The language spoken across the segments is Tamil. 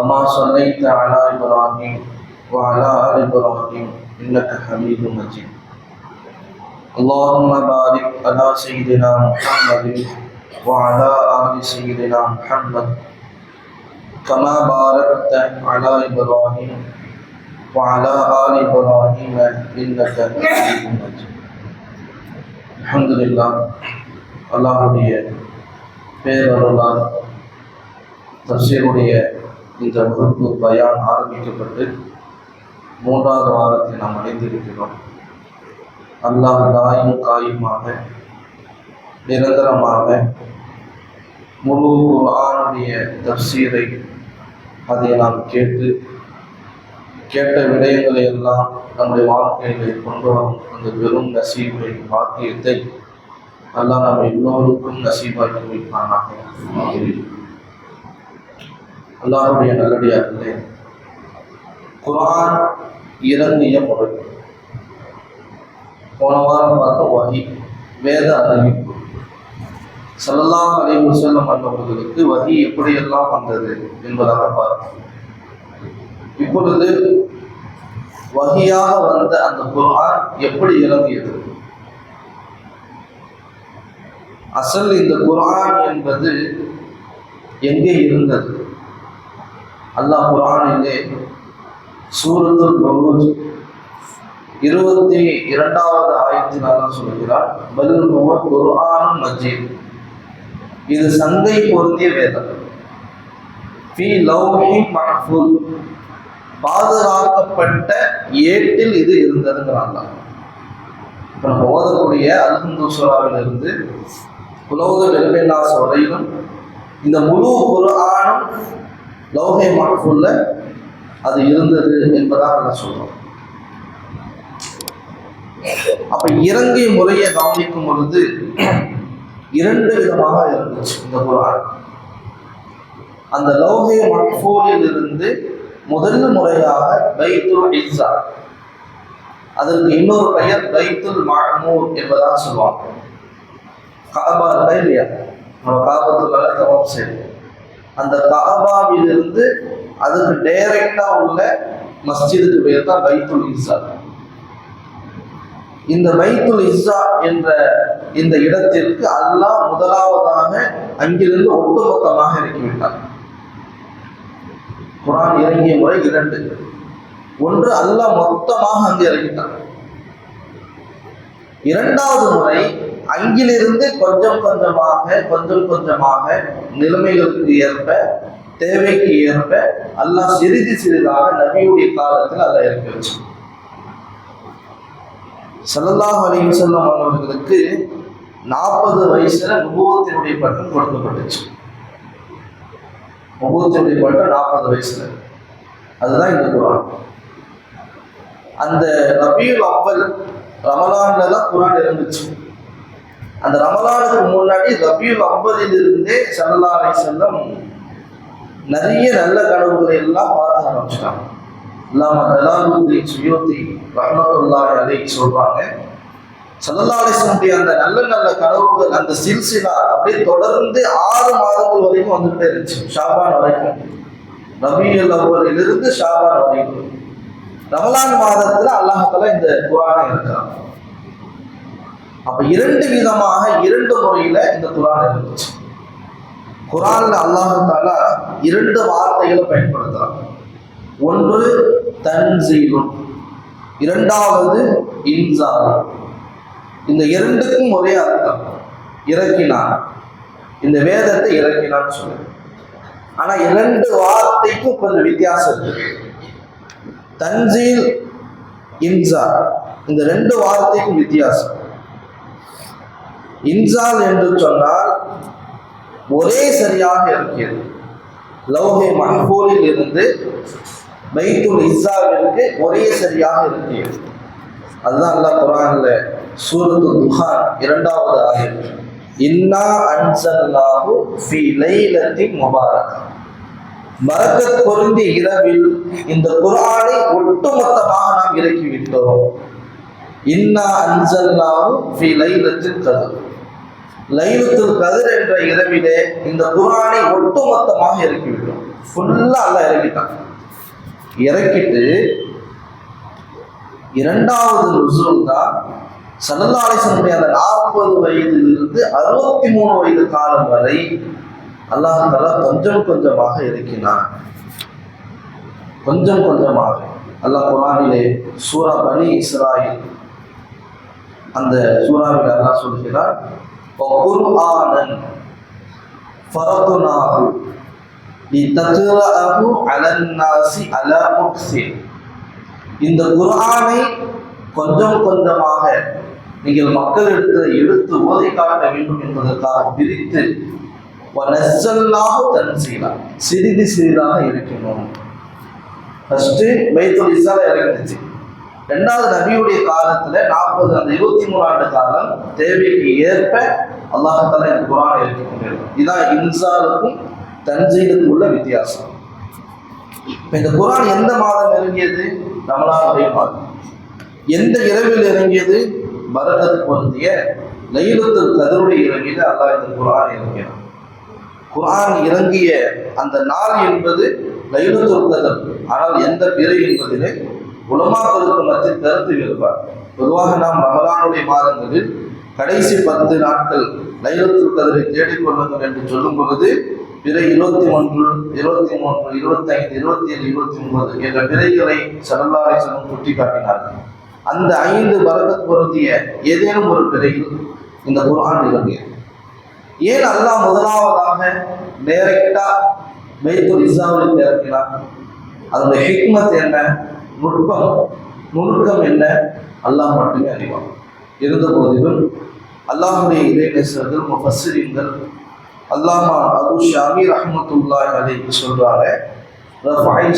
كما صليت على إبراهيم وعلى آل إبراهيم إنك حميد مجيد. اللهم بارك على سيدنا محمد وعلى آل سيدنا محمد كما باركت على إبراهيم وعلى آل إبراهيم إنك حميد مجيد. الحمد لله اللہ پیر ہے இந்த வகுப்பு பயான் ஆரம்பிக்கப்பட்டு மூன்றாவது வாரத்தில் நாம் அடைந்திருக்கிறோம். அல்லாஹ் தாயும் காயுமாக நிரந்தரமாக முழு ஆணுடைய தப்சீரை அதை நாம் கேட்டு கேட்ட விடயங்களை எல்லாம் நம்முடைய வாழ்க்கையிலே கொண்டு வரும் அந்த வெறும் நசீபை பாக்கியத்தை அல்லாஹ் நம்ம எல்லோருக்கும் நசீபாக்கி வைப்பானாக. அல்லாஹுடைய நல்லடியார்களே குரான் இறங்கிய முறை போன வாரம் பார்த்த வகி வேத அறிவிப்பு. சல்லல்லாஹ் அறிவு செல்லம் அன்னவர்களுக்கு வகி எப்படியெல்லாம் வந்தது என்பதாக பார்த்தோம் இப்பொழுது வகியாக வந்த அந்த குர்ஆன் எப்படி இறங்கியது? அசல் இந்த குரான் என்பது எங்கே இருந்தது? அல்லாஹ் குரானிலே சூரத்துல் பரூஜ் இருபத்தி இரண்டாவது ஆயத்தில் அல்லாஹ் சொல்கிறார் பல்லுவ குர்ஆன் மஜீத். இது சந்தை பொருந்திய வேதம். ஃபி லவ்ஹி மஹ்ஃபூல். பாதுகாக்கப்பட்ட ஏட்டில் இது இருந்ததுங்கிறாங்க இப்போ நம்ம ஓதக்கூடிய அல்ஹம்து சூராவிலிருந்து குலௌத வெல்பெல்லாஸ் வரையிலும் இந்த முழு குரானும் லௌகை மஹ்ஃபூல்ல அது இருந்தது என்பதாக நான் சொல்றோம். அப்ப இறங்கிய முறையை கவனிக்கும் பொழுது இரண்டு விதமாக இருந்துச்சு இந்த குரான். அந்த லௌகை மட்பூலில் இருந்து முதல் முறையாக பைத்துல் இசா அதற்கு இன்னொரு பெயர் பைத்துல் மாமூர் என்பதாக சொல்லுவாங்க. காபா இருக்கா இல்லையா? நம்ம காபத்துக்காக தவம் செய்வோம். அந்த தாபாவிலிருந்து அதுக்கு டைரக்டா உள்ள மஸ்ஜிதுக்கு பேர் தான் பைத்துல் இஸ்ஸா. இந்த பைத்துல் இஸ்ஸா என்ற இந்த இடத்திற்கு அல்லாஹ் முதலாவதாக அங்கிருந்து ஒட்டுமொத்தமாக இறக்கிவிட்டார் குரான் இறங்கிய முறை இரண்டு. ஒன்று அல்லாஹ் மொத்தமாக அங்கு இறங்கிட்டார் இரண்டாவது முறை அங்கிலிருந்து கொஞ்சம் கொஞ்சமாக கொஞ்சம் கொஞ்சமாக நிலைமைகளுக்கு ஏற்ப தேவைக்கு ஏற்ப அல்லாஹ் சிறிது சிறிதாக நபியுடைய காலத்தில் அல்லாஹ் இறக்கி வச்சு சல்லாஹ் அலைஹி வஸல்லம் அவர்களுக்கு நாற்பது வயசுல நுபுவத்தினுடைய பட்டம் கொடுக்கப்பட்டுச்சு. நுபுவத்தினுடைய பட்டம் நாற்பது வயசுல. அதுதான் இந்த குரான். அந்த ரபியுல் அவ்வல் ரமலான்ல தான் குரான் இருந்துச்சு. அந்த ரமலானுக்கு முன்னாடி ரபியுல் ஐம்பதிலிருந்தே இருந்தே செல்லம் நிறைய நல்ல கனவுகளை எல்லாம் பார்க்க ஆரம்பிச்சிட்டாங்க. அல்லாம தலாலுத்தீன் சுயோத்தி ரஹமத்துல்லாஹி அதை சொல்றாங்க ஸல்லல்லாஹு அந்த நல்ல நல்ல கனவுகள் அந்த சில்சிலா அப்படியே தொடர்ந்து ஆறு மாதங்கள் வரைக்கும் வந்துட்டே இருந்துச்சு. ஷாபான் வரைக்கும். ரபியல் அவர்களிலிருந்து ஷாபான் வரைக்கும். ரமலான் மாதத்துல அல்லாஹால இந்த குரானை இருக்கிறான். அப்ப இரண்டு விதமாக இரண்டு முறையில இந்த குரான் இருந்துச்சு குரான்ல அல்லாஹு தாலா இரண்டு வார்த்தைகளை பயன்படுத்துறான். ஒன்று தன்சீலும் இரண்டாவது இன்சாரம் இந்த இரண்டுக்கும் ஒரே அர்த்தம் இறக்கினான். இந்த வேதத்தை இறக்கினான்னு சொல்லுவேன் ஆனா இரண்டு வார்த்தைக்கும் கொஞ்சம் வித்தியாசம் இருக்கு. தன்சீல் இன்சார் இந்த ரெண்டு வார்த்தைக்கும் வித்தியாசம். இன்சால் என்று சொன்னால் ஒரே சரியாக இருக்கிறது. லௌஹே மஹ்பூலில் இருந்து பைத்துல் இஸ்ஸாவிற்கு ஒரே சரியாக இருக்கிறது. அதுதான் அல்லாஹ் குரான்ல சூரத்து துஹான் இரண்டாவது ஆயத் இன்னா அன்சல்லாஹு ஃபி லைலத்தின் முபாரக். பரக்கத் பொருந்திய இரவில் இந்த குரானை ஒட்டுமொத்தமாக நாம் இறக்கிவிட்டோம். இன்னா அன்சல்லாஹு ஃபி லைலத்தில் கதவு லைலத்துல் கதிர் என்ற இரவிலே இந்த குரானை ஒட்டுமொத்தமாக இறக்கிவிட்டோம். ஃபுல்லாக அல்ல இறக்கிட்டான். இறக்கிட்டு இரண்டாவது ருசூல் தான் சல்லல்லாஹினுடைய அந்த நாற்பது வயதிலிருந்து அறுபத்தி மூணு வயது காலம் வரை அல்லாஹ் தலா கொஞ்சம் கொஞ்சமாக இறக்கினான். கொஞ்சம் கொஞ்சமாக. அல்லாஹ் குரானிலே சூரா பனி இஸ்ராயில் அந்த சூறாவில் அல்லாஹ் சொல்கிறார் وقرآنا فرضناه لتقرأه على الناس على முக்ஸின் இந்த குரானை கொஞ்சம் கொஞ்சமாக நீங்கள் மக்களிடத்தில் எடுத்து ஓதை காட்ட வேண்டும் என்பதற்காக பிரித்து தன் செய்யலாம் சிறிது சிறிதாக இருக்கணும் ஃபஸ்ட்டு பைத்துல் இஸ்ஸால இறங்கிச்சு ரெண்டாவது நபியுடைய காலத்துல நாற்பது அந்த இருபத்தி மூணு ஆண்டு காலம் தேவைக்கு ஏற்ப அல்லாஹால இந்த குரான் எழுதி கொண்டிருக்கும் இதுதான் இன்சாலுக்கும் தன்சீலுக்கும் உள்ள வித்தியாசம். இந்த குரான் எந்த மாதம் இறங்கியது? ரமலானுடைய மாதம். எந்த இரவில் இறங்கியது? பரதத் பொருந்திய லைலத்துல் கதருடைய இறங்கியது அல்லாஹ் இந்த குரான் இறங்கியது. குரான் இறங்கிய அந்த நாள் என்பது லைலத்துல் கதர். ஆனால் எந்த பிறை என்பதிலே உலமாக்களுக்கு மத்தியில் கருத்து வேறுபாடு பொதுவாக நாம் ரமலானுடைய மாதங்களில் கடைசி பத்து நாட்கள் லைலத்துல் கதிரை தேடிக்கொள்ளுங்கள் என்று சொல்லும் பொழுது பிற இருபத்தி ஒன்று இருபத்தி மூன்று இருபத்தி ஐந்து இருபத்தி ஏழு இருபத்தி ஒன்பது என்ற பிறைகளை சரல்லாரை செல்லும் சுட்டி காட்டினார்கள் அந்த ஐந்து பரகத் பொருந்திய ஏதேனும் ஒரு பிறையில் இந்த குரான் இறங்கியது ஏன் அல்லாஹ் முதலாவதாக டைரக்டா பைத்துல் இஸ்லாமில் இறக்கினார் அதனுடைய ஹிக்மத் என்ன? நுட்பம் நுணுக்கம் என்ன? அல்லாஹ் மட்டுமே அறிவான். இருந்த போதிலும் அல்லாஹுடைய இறைநேசர்கள் முஃபஸ்ஸிரீன்கள் அல்லாமா அபு ஷாமி ரஹ்மத்துல்லாஹி அதை சொல்றாங்க ரஃபாய்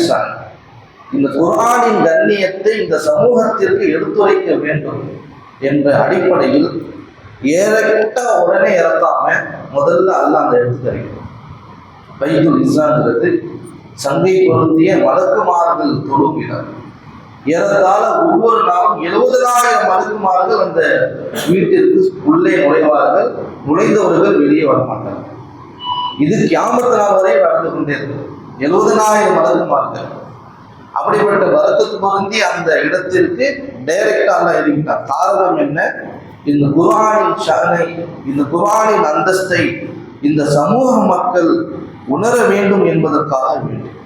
இந்த குரானின் கண்ணியத்தை இந்த சமூகத்திற்கு எடுத்துரைக்க வேண்டும் என்ற அடிப்படையில் ஏறக்கிட்ட உடனே இறக்காம முதல்ல அல்ல அந்த எடுத்துரைக்கணும் தருகிறான். பைத்துல் சங்கை பொருந்திய மலக்குமார்கள் தொழுகிறார் ஏறத்தாழ ஒவ்வொரு நாளும் எழுபதனாயிரம் மருத்துவமார்கள் அந்த வீட்டிற்கு உள்ளே நுழைவார்கள். நுழைந்தவர்கள் வெளியே வரமாட்டார்கள். இது கியாமத்து நாள் வரை நடந்து கொண்டே இருக்கு எழுபதனாயிரம் மருத்துவமார்கள் அப்படிப்பட்ட வருத்தத்து பொருந்தி அந்த இடத்திற்கு டைரக்டாக அல்ல இருக்கிறார் காரணம் என்ன? இந்த குர்ஆனின் ஷகனை இந்த குர்ஆனின் அந்தஸ்தை இந்த சமூக மக்கள் உணர வேண்டும் என்பதற்காக வேண்டும்.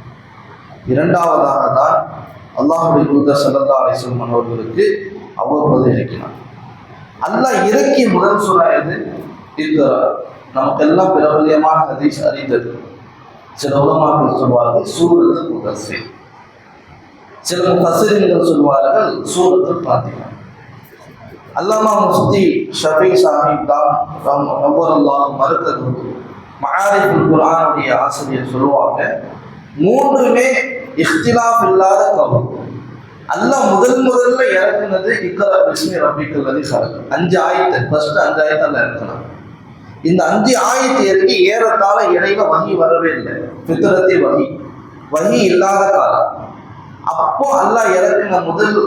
இரண்டாவதாக தான் அல்லாஹுடைய தூதர் சல்லா அலிஸ்வன் அவர்களுக்கு அவ்வப்போது இறக்கினார் அல்லாஹ் இறக்கிய முதல் சூறா எது? நமக்கெல்லாம் பிரபலியமான ஹதீஸ் அறிந்தது. சில உலமாக்கள் சொல்வார்கள் சூரத்து முகசே சில முகசிரியர்கள் சொல்வார்கள் சூரத்து பாத்திமா அல்லாமா முஸ்தி ஷஃபி சாஹிப் தான் நபர் அல்லாஹ் மறுத்தது. மகாரிபுல் குரானுடைய ஆசிரியர் சொல்லுவாங்க மூன்றுமே இஃப்திலாஃப் இல்லாத கவல். அல்லாஹ் முதல் முதல்ல இறக்குனது இக்கரா பிஸ்மி ரபிக்கல் வலி ஹலக் அஞ்சு ஆயத்தை. ஃபர்ஸ்ட் அஞ்சு ஆயத்தால் இறக்கலாம் இந்த அஞ்சு ஆயத்தை இறக்கி ஏறத்தாழ இடையில வகி வரவே இல்லை. பித்திரத்தை வகி. வகி இல்லாத காலம். அப்போ அல்லாஹ் இறக்குன முதல்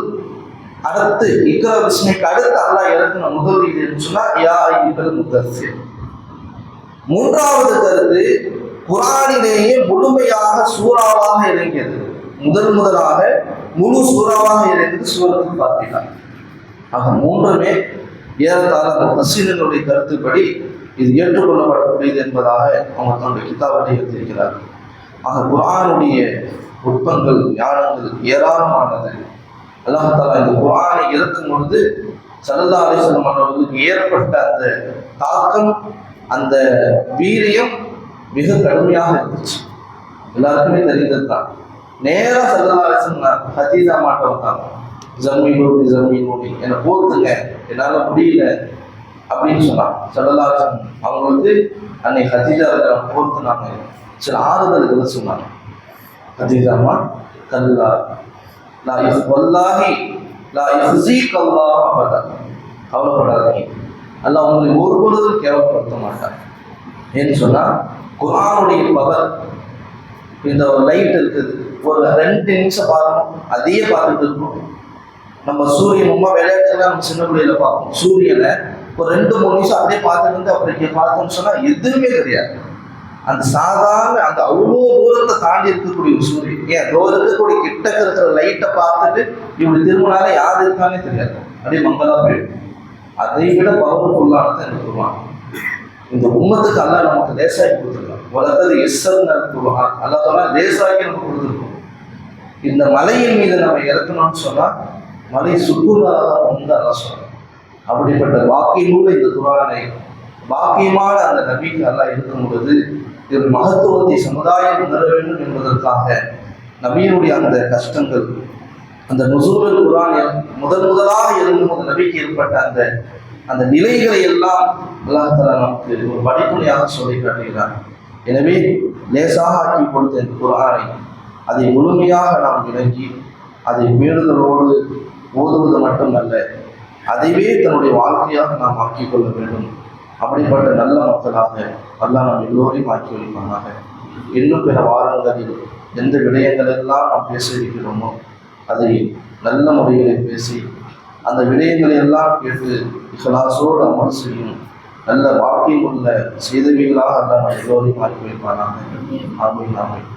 அடுத்து இக்கர பிஸ்மிக்கு அடுத்து அல்லாஹ் இறக்குன முதல் இதுன்னு சொன்னா யா ஐயுகள் முத்தசிர் மூன்றாவது கருத்து குரானிலேயே முழுமையாக சூறாவாக இறங்கியது. முதல் முதலாக முழு சூறாவாக இணைந்து சூரத்தில் பார்த்தீங்கன்னா ஆக மூன்றுமே ஏறத்தாழ அந்த பசீலனுடைய கருத்துப்படி இது ஏற்றுக்கொள்ளப்படக்கூடியது என்பதாக அவங்க தன்னுடைய கிதாபத்தை எடுத்திருக்கிறார் ஆக குரானுடைய நுட்பங்கள் ஞானங்கள் ஏராளமானது. அல்லாஹாலா இந்த குரானை இறக்கும் பொழுது சல்லா அலிஸ்லம் அவர்களுக்கு ஏற்பட்ட அந்த தாக்கம் அந்த வீரியம் மிக கடுமையாக இருந்துச்சு. எல்லாருக்குமே தெரிந்தது தான் நேராக சல்லா அலிஸ்லம் ஹதீஜா மாட்ட வந்தாங்க ஜம்மி நூடி ஜம்மி நூடி என்னை போத்துங்க. என்னால் முடியல. அப்படின்னு சொன்னான். சல்லா அவங்க வந்து அன்னை ஹதீஜா போர்த்துனாங்க சில ஆறுதல்களை சொன்னாங்க. ஹதீஜாமா கல்லா நான் இஃப் வல்லாஹி லா கல்லாக அல்லாஹ் கவலைப்படாதீங்க. அல்ல அவங்களை ஒரு பொழுதும் கேவலப்படுத்த மாட்டார் ஏன்னு சொன்னால் குரானுடைய பவர் இந்த ஒரு லைட் இருக்குது. ஒரு ரெண்டு நிமிஷம் பார்க்கணும் அதையே பார்த்துட்டு இருக்கணும் நம்ம சூரியன் ரொம்ப விளையாட்டுலாம் நம்ம சின்ன பிள்ளையில பார்ப்போம். சூரியனை ஒரு ரெண்டு மூணு நிமிஷம் அப்படியே பார்த்துட்டு இருந்து அப்புறம் இங்கே பார்த்தோம்னு சொன்னால் எதுவுமே கிடையாது அந்த சாதாரண அந்த அவ்வளோ தூரத்தை தாண்டி இருக்கக்கூடிய ஒரு சூரியன். ஏன்? தூரம் இருக்கக்கூடிய கிட்டக்க இருக்கிற லைட்டை பார்த்துட்டு இப்படி திரும்பினால யார் இருக்கானே தெரியாது. அப்படியே மங்களா போயிடும். அதை விட பவர்ஃபுல்லானதை இருக்குவான் இந்த உம்மத்துக்கு அல்லா நமக்கு லேசாக்கி கொடுத்துருக்கான். உலகத்தில் எஸ்ஸர் நடத்துவான் அல்லாஹ் சொன்னா லேசாக்கி நமக்கு கொடுத்துருக்கோம் இந்த மலையின் மீது நம்ம இறக்கணும்னு சொன்னா மலை சுற்றுலாதான் வந்து அல்லா சொல்றான். அப்படிப்பட்ட வாக்கியமுள்ள இந்த குரானை பாக்கியமான அந்த நபிக்கு எல்லாம் இருக்கும் பொழுது இது மகத்துவத்தை சமுதாயம் உணர வேண்டும் என்பதற்காக நபியினுடைய அந்த கஷ்டங்கள் அந்த நுசூரல் குரான் முதன் முதலாக இருக்கும் அந்த நபிக்கு ஏற்பட்ட அந்த அந்த நிலைகளை எல்லாம் அல்லாஹால நமக்கு ஒரு படிப்புனையாக சொல்லி காட்டுகிறார். எனவே லேசாக ஆக்கி கொடுத்த இந்த குரானை அதை முழுமையாக நாம் விளங்கி அதை மீறுதலோடு ஓதுவது மட்டுமல்ல அதைவே தன்னுடைய வாழ்க்கையாக நாம் ஆக்கிக் கொள்ள வேண்டும். அப்படிப்பட்ட நல்ல மக்களாக அல்லாஹ் நாம் எல்லோரையும் ஆக்கி வைப்பானாக. இன்னும் பிற வாரங்களில் எந்த விடயங்களெல்லாம் நாம் பேச இருக்கிறோமோ அதை நல்ல முறையில் பேசி அந்த விடயங்களை எல்லாம் கேட்டு இஹ்லாசோடு அமல் செய்யும். நல்ல வாழ்க்கை உள்ள செய்தவிகளாக அல்லாஹ் நாம் எல்லோரையும் ஆக்கி வைப்பானாக. ஆமீன் ஆமீன்.